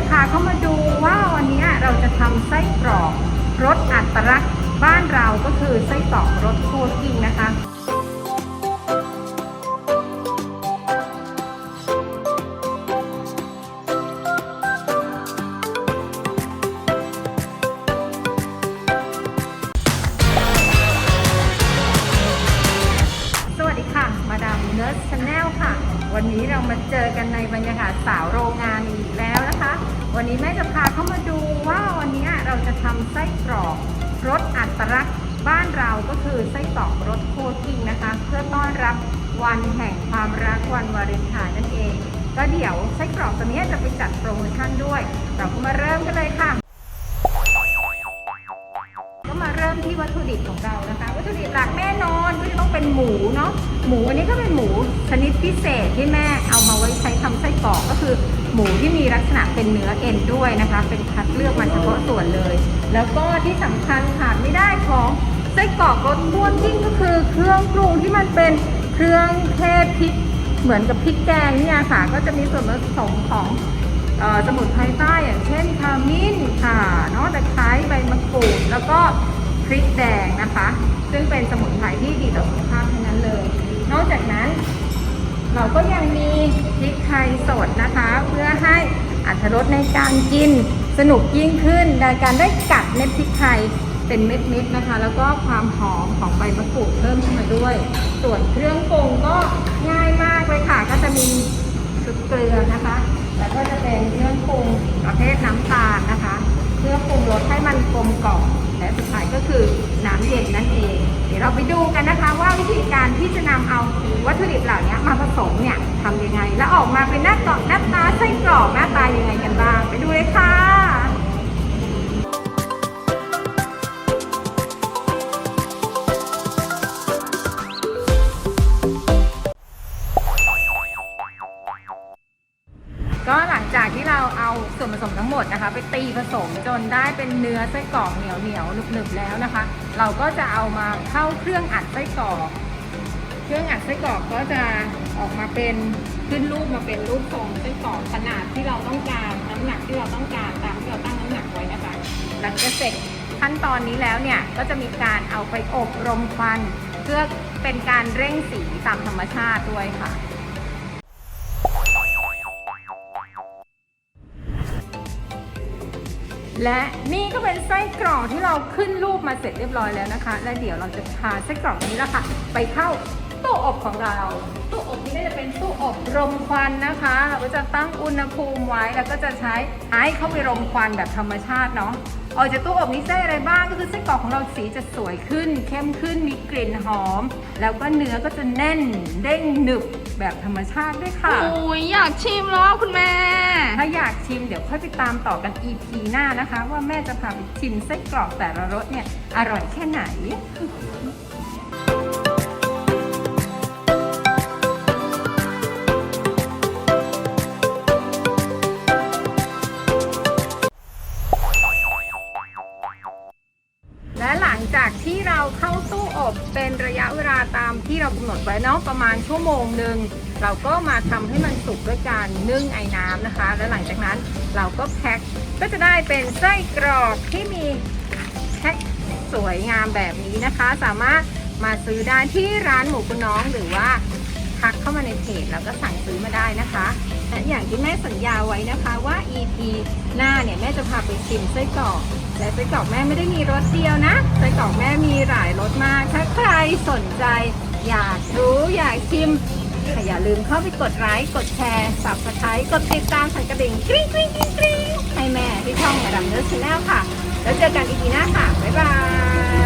จะพาเข้ามาดูว่าวันนี้เราจะทำไส้กรอกรสอัตลักษณ์บ้านเราก็คือไส้กรอกรสโคกิ้งนะคะ เนิร์ชาแนลค่ะ วันนี้เรามาเจอกันในบรรยากาศสาวโรงงานอีกแล้วนะคะ วันนี้แม่จะพาเข้ามาดูว่าวันนี้เราจะทำไส้กรอกรสอัตลักษณ์บ้านเราก็คือไส้กรอกรสโคกิ้งนะคะ เพื่อต้อนรับวันแห่งความรักวันวาเลนไทน์นั่นเอง ก็เดี๋ยวไส้กรอกตัวนี้จะไปจัดโปรโมชั่นด้วย เราก็มาเริ่มกันเลยค่ะ วัตถุดิบของเรานะคะ วัตถุดิบหลักแน่นอนก็จะต้องเป็นหมูเนาะหมูอันนี้ก็เป็นหมูชนิดพิเศษที่แม่เอามาไว้ใช้ทำไส้กรอกก็คือ หมูที่มีลักษณะเป็นเนื้อเอ็นด้วยนะคะ เป็นคัดเลือกมาเฉพาะส่วนเลย แล้วก็ที่สำคัญขาดไม่ได้ของไส้กรอกรสบ้วนทิ้งก็คือเครื่องปรุงที่มันเป็นเครื่องเทศพริกเหมือนกับพริกแกงเนี่ยค่ะก็จะมีส่วนผสมของสมุนไพรใต้อย่างเช่นขมิ้นค่ะเนาะตะไคร้ใบมะกรูดแล้วก็ ริกแดงนะคะ ซึ่งเป็นสมุนไพรที่ดีต่อสุขภาพทั้งนั้นเลย นอกจากนั้น เราก็ยังมีพริกไทยสดนะคะ เพื่อให้อัตรสในการกินสนุกยิ่งขึ้นในการได้กัดเม็ดพริกไทยเป็นเม็ดๆนะคะ แล้วก็ความหอมของใบมะกรูดเพิ่มขึ้นมาด้วย ส่วนเครื่องปรุงก็ง่ายมาก คือน้ำเย็นนั่นเอง เดี๋ยวเราไปดูกันนะคะว่าวิธีการที่จะนำเอาวัตถุดิบเหล่านี้มาผสมเนี่ยทำยังไง แล้วออกมาเป็นหน้า จากที่เราเอาส่วนผสมทั้งหมดนะคะ ไปตีผสมจนได้เป็นเนื้อไส้กรอกเหนียวเหนียวๆหนึบแล้วนะคะ เราก็จะเอามาเข้าเครื่องอัดไส้กรอก เครื่องอัดไส้กรอกก็จะออกมาเป็นขึ้นรูปมาเป็นรูปทรงไส้กรอกขนาดที่เราต้องการน้ำหนักที่เราต้องการตามที่เราตั้งน้ำหนักไว้นะคะหลังจากเสร็จขั้นตอนนี้แล้วเนี่ยก็จะมีการเอาไปอบรมควัน เพื่อเป็นการเร่งสีตามธรรมชาติด้วยค่ะ และนี่ก็เป็นไส้กรอกที่เราขึ้นรูปมาเสร็จเรียบร้อยแล้วนะคะ และเดี๋ยวเราจะพาไส้กรอกนี้ละค่ะ ไปเข้าตู้อบของเรา ตู้อบนี้ก็จะเป็นตู้อบรมควันนะคะ เราก็จะตั้งอุณหภูมิไว้แล้วก็จะใช้ไอซ์เข้าไปรมควันแบบธรรมชาติเนาะออกจากตู้อบนี้ได้อะไรบ้างก็คือไส้กรอกของเราสีจะสวยขึ้น เข้มขึ้นมีกลิ่นหอม แล้วก็เนื้อก็จะแน่นเด้งหนึบแบบธรรมชาติด้วยค่ะ โอ้ยอยากชิมแล้วคุณแม่ ถ้าอยากชิมเดี๋ยวค่อยไปตามต่อกัน EP หน้านะคะ ว่าแม่จะพาไปชิมไส้กรอกแต่ละรสเนี่ยอร่อยแค่ไหน เราเข้าตู้อบเป็นระยะเวลาตามที่เรากำหนดไว้เนาะประมาณชั่วโมงหนึ่งเราก็มาทำให้มันสุกด้วยการนึ่งไอ้น้ำนะคะ และหลังจากนั้นเราก็แพ็คก็จะได้เป็นไส้กรอกที่มีแพ็คสวยงามแบบนี้นะคะ สามารถมาซื้อได้ที่ร้านหมูคุณน้องหรือว่าามาในเพจแล้วก็สั่งซื้อมาได้นะคะและอย่างที่แม่สัญญาไว้นะคะว่า EP หน้าเนี่ยแม่จะพาไปชิมไส้กรอกและไส้กรอกแม่ไม่ได้มีรสเดียวนะไส้กรอกแม่มีหลายรสมาก ถ้าใครสนใจ อยากรู้อยากชิมอย่าลืมเข้าไปกดไลค์กดแชร์ subscribe กดติดตามสั่นกระดิ่งกริ๊งกริ๊งกริ๊งกริ๊งให้แม่ที่ช่องแม่ดำเนื้อชาแนลค่ะ แล้วเจอกัน EP หน้าค่ะ บ๊ายบาย